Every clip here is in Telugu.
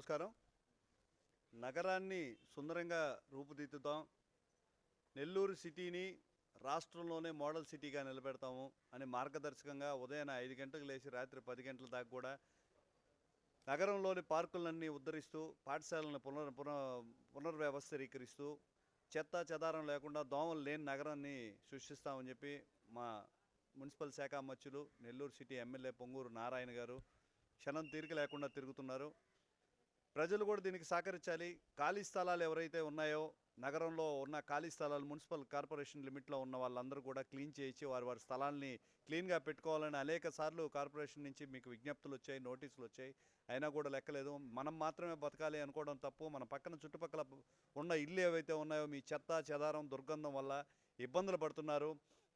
నమస్కారం. నగరాన్ని సుందరంగా రూపుదిద్దుతాం. నెల్లూరు సిటీని రాష్ట్రంలోనే మోడల్ సిటీగా నిలబెడతాము అని మార్గదర్శకంగా ఉదయం ఐదు గంటలకు లేచి రాత్రి పది గంటల దాకా కూడా నగరంలోని పార్కులన్నీ ఉద్ధరిస్తూ పాఠశాలను పునర్ పునః పునర్వ్యవస్థీకరిస్తూ చెత్త చెదారం లేకుండా దోమలు లేని నగరాన్ని సృష్టిస్తామని చెప్పి మా మున్సిపల్ శాఖ అమర్చులు నెల్లూరు సిటీ ఎమ్మెల్యే పొంగూరు నారాయణ గారు క్షణం తీరిక లేకుండా తిరుగుతున్నారు. ప్రజలు కూడా దీనికి సహకరించాలి. ఖాళీ స్థలాలు ఎవరైతే ఉన్నాయో నగరంలో ఉన్న ఖాళీ స్థలాలు మున్సిపల్ కార్పొరేషన్ లిమిట్లో ఉన్న వాళ్ళందరూ కూడా క్లీన్ చేయించి వారి వారి స్థలాల్ని క్లీన్గా పెట్టుకోవాలని అనేక సార్లు కార్పొరేషన్ నుంచి మీకు విజ్ఞప్తులు వచ్చాయి నోటీసులు వచ్చాయి. అయినా కూడా లెక్కలేదు. మనం మాత్రమే బతకాలి అనుకోవడం తప్పు. మన పక్కన చుట్టుపక్కల ఉన్న ఇల్లు ఏవైతే ఉన్నాయో మీ చెత్త చెదారం దుర్గంధం వల్ల ఇబ్బందులు పడుతున్నారు.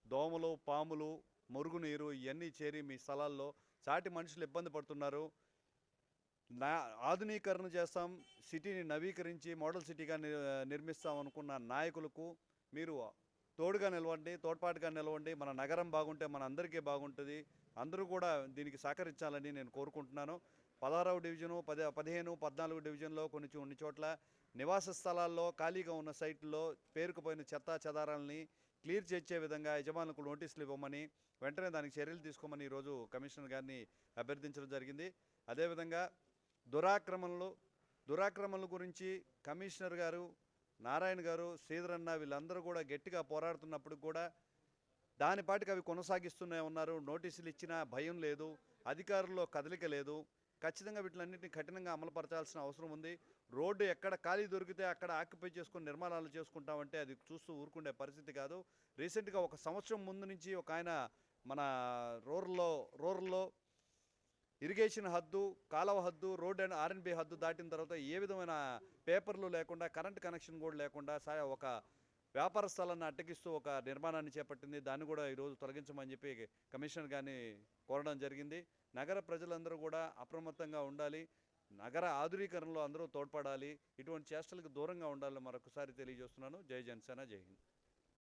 దోమలు పాములు మురుగునీరు ఇవన్నీ చేరి మీ స్థలాల్లో చాటి మనుషులు ఇబ్బంది పడుతున్నారు. నా ఆధునీకరణ చేస్తాం సిటీని నవీకరించి మోడల్ సిటీగా నిర్మిస్తాం అనుకున్న నాయకులకు మీరు తోడుగా నిలవండి తోడ్పాటుగా నిలవండి. మన నగరం బాగుంటే మన అందరికీ బాగుంటుంది. అందరూ కూడా దీనికి సహకరించాలని నేను కోరుకుంటున్నాను. పదహారవ డివిజను పది పదిహేను పద్నాలుగు డివిజన్లో కొన్ని కొన్ని చోట్ల నివాస స్థలాల్లో ఖాళీగా ఉన్న సైట్లో పేరుకుపోయిన చెత్త చెదారాలని క్లియర్ చేసే విధంగా యజమానులకు నోటీసులు ఇవ్వమని వెంటనే దానికి చర్యలు తీసుకోమని ఈరోజు కమిషనర్ గారిని అభ్యర్థించడం జరిగింది. అదేవిధంగా దురాక్రమణలు దురాక్రమణల గురించి కమిషనర్ గారు నారాయణ గారు శ్రీధరన్న వీళ్ళందరూ కూడా గట్టిగా పోరాడుతున్నప్పుడు కూడా దానిపాటికి అవి కొనసాగిస్తూనే ఉన్నారు. నోటీసులు ఇచ్చినా భయం లేదు అధికారుల్లో కదలిక లేదు. ఖచ్చితంగా వీటిలన్నింటినీ కఠినంగా అమలుపరచాల్సిన అవసరం ఉంది. రోడ్డు ఎక్కడ ఖాళీ దొరికితే అక్కడ ఆక్యుపై చేసుకుని నిర్మాణాలు చేసుకుంటామంటే అది చూస్తూ ఊరుకుండే పరిస్థితి కాదు. రీసెంట్గా ఒక సంవత్సరం ముందు నుంచి ఒక ఆయన మన రూరల్లో రూరల్లో ఇరిగేషన్ హద్దు కాలువ హద్దు రోడ్ అండ్ ఆర్ఎన్బి హద్దు దాటిన తర్వాత ఏ విధమైన పేపర్లు లేకుండా కరెంట్ కనెక్షన్ కూడా లేకుండా సా- ఒక వ్యాపార స్థలాన్ని అట్టగిస్తూ ఒక నిర్మాణాన్ని చేపట్టింది. దాన్ని కూడా ఈరోజు తొలగించమని చెప్పి కమిషనర్ గారిని కోరడం జరిగింది. నగర ప్రజలందరూ కూడా అప్రమత్తంగా ఉండాలి. నగర ఆధునీకరణలో అందరూ తోడ్పడాలి. ఇటువంటి చేష్టలకు దూరంగా ఉండాలని మరొకసారి తెలియజేస్తున్నాను. జై జనసేన జై హింద్.